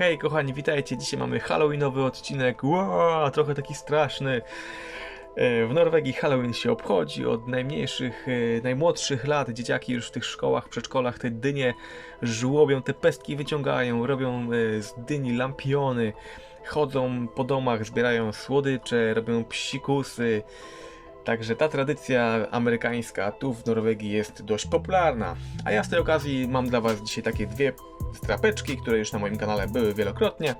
Hej kochani, witajcie. Dzisiaj mamy Halloweenowy odcinek. Wow, trochę taki straszny. E, W Norwegii Halloween się obchodzi od najmniejszych, e, najmłodszych lat. Dzieciaki już w tych szkołach, przedszkolach te dynie żłobią, te pestki wyciągają, robią e, z dyni lampiony, chodzą po domach, zbierają słodycze, robią psikusy. Także ta tradycja amerykańska tu w Norwegii jest dość popularna. A ja z tej okazji mam dla Was dzisiaj takie dwie strapeczki, które już na moim kanale były wielokrotnie.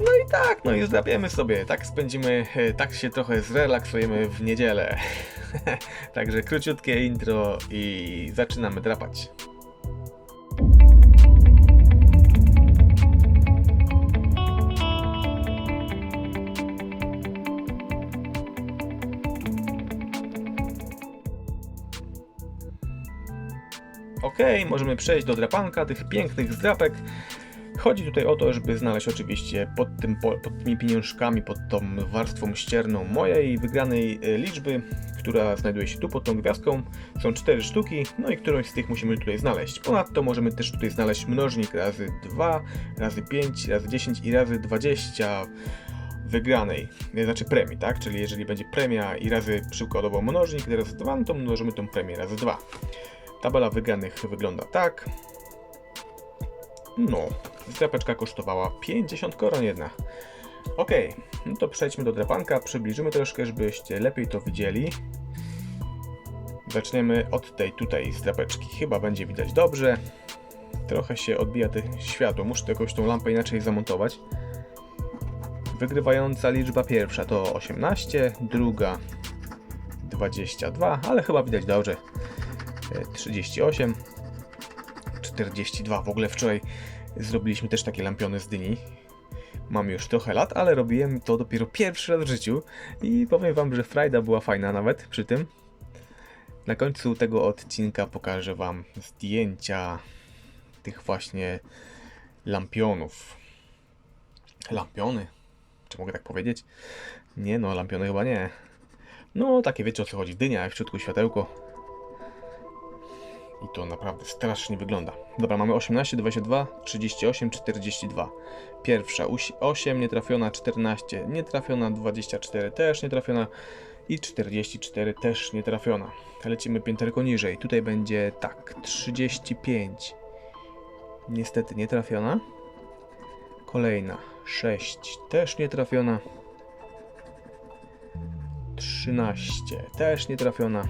No i tak, no i zdrapiemy sobie, tak spędzimy, e, tak się trochę zrelaksujemy w niedzielę. Także króciutkie intro i zaczynamy drapać. Okej, możemy przejść do drapanka tych pięknych zdrapek. Chodzi tutaj o to, żeby znaleźć oczywiście pod, tym, po- pod tymi pieniążkami, pod tą warstwą ścierną mojej wygranej e, liczby, która znajduje się tu pod tą gwiazdką. Są cztery sztuki, no i którąś z tych musimy tutaj znaleźć. Ponadto możemy też tutaj znaleźć mnożnik razy 2, razy 5, razy 10 i razy 20 wygranej, e, znaczy premii, tak? Czyli jeżeli będzie premia i razy przykładowo mnożnik razy 2, no to mnożymy tą premię razy 2. Tabela wygranych wygląda tak. No, drapeczka kosztowała 50 koron jedna. Ok, no to przejdźmy do drapanka, przybliżymy troszkę, żebyście lepiej to widzieli. Zaczniemy od tej tutaj strapeczki. Chyba będzie widać dobrze. Trochę się odbija te światło, muszę jakoś tą lampę inaczej zamontować. Wygrywająca liczba pierwsza to 18, druga 22, ale chyba widać dobrze. E, 38, 42. W ogóle wczoraj zrobiliśmy też takie lampiony z dyni. Mam już trochę lat, ale robiłem to dopiero pierwszy raz w życiu i powiem wam, że frajda była fajna nawet przy tym. Na końcu tego odcinka pokażę wam zdjęcia tych właśnie lampionów. Lampiony? Czy mogę tak powiedzieć? Nie no, lampiony chyba nie. No, takie wiecie o co chodzi. Dynia, w środku światełko. I to naprawdę strasznie wygląda. Dobra, mamy 18, 22, 38, 42. Pierwsza 8 nietrafiona, 14 nietrafiona, 24 też nietrafiona i 44 też nietrafiona. Lecimy pięterko niżej. Tutaj będzie tak, 35. Niestety nietrafiona. Kolejna 6 też nietrafiona. 13 też nietrafiona.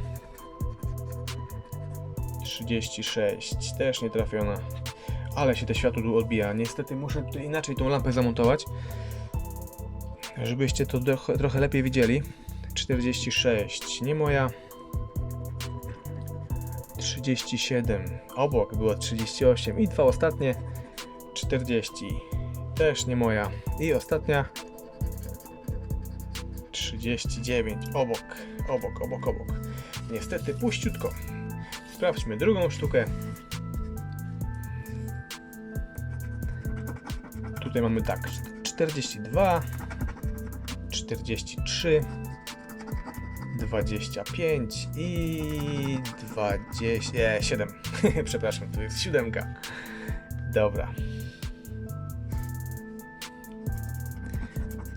36 też nie trafiona. Ale się to światło tu odbija. Niestety muszę tutaj inaczej tą lampę zamontować. Żebyście to trochę, trochę lepiej widzieli. 46 nie moja. 37 obok była 38 i dwa ostatnie 40 też nie moja. I ostatnia 39 obok, obok, obok, obok. Niestety puściutko. Sprawdźmy drugą sztukę. Tutaj mamy tak 42, 43, 25 i 27. Przepraszam, to jest siódemka. Dobra.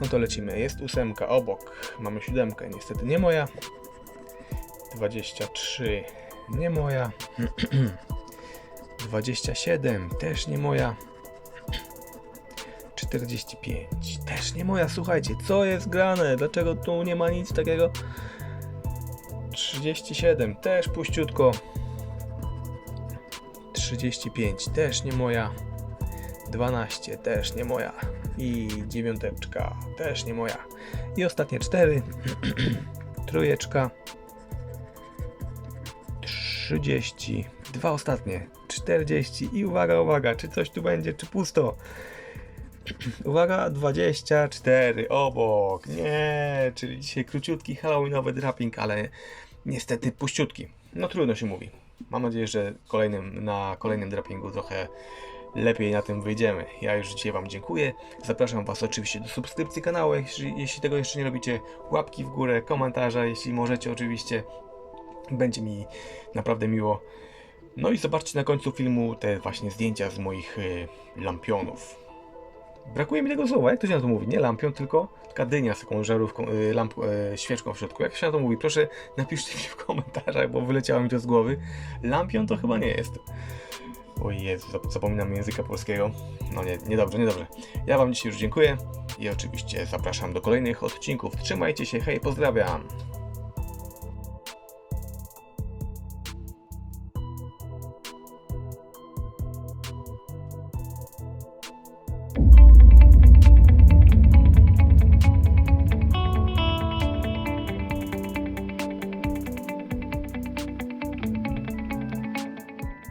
No to lecimy. Jest ósemka obok. Mamy siódemkę, niestety nie moja. 23 nie moja. 27 też nie moja. 45 też nie moja. Słuchajcie, co jest grane? Dlaczego tu nie ma nic takiego? 37 też puściutko. 35 też nie moja. 12 też nie moja. I dziewiąteczka też nie moja. I ostatnie 4. Trójeczka. 30, dwa ostatnie, 40 i uwaga, uwaga, czy coś tu będzie, czy pusto? Uwaga, 24 obok, nie, czyli dzisiaj króciutki halloweenowy draping, ale niestety puściutki. No trudno się mówi. Mam nadzieję, że kolejnym, na kolejnym drapingu trochę lepiej na tym wyjdziemy. Ja już dzisiaj Wam dziękuję. Zapraszam Was oczywiście do subskrypcji kanału, jeśli, jeśli tego jeszcze nie robicie. Łapki w górę, komentarze, jeśli możecie oczywiście. Będzie mi naprawdę miło. No i zobaczcie na końcu filmu te właśnie zdjęcia z moich y, lampionów. Brakuje mi tego słowa, jak to się na to mówi? Nie lampion, tylko taka dynia z taką żarówką, y, lamp, y, świeczką w środku. Jak się na to mówi? Proszę napiszcie mi w komentarzach, bo wyleciało mi to z głowy. Lampion to chyba nie jest. O Jezu, zap- zapominam języka polskiego. No nie, niedobrze, niedobrze. Ja wam dzisiaj już dziękuję i oczywiście zapraszam do kolejnych odcinków. Trzymajcie się, hej, pozdrawiam!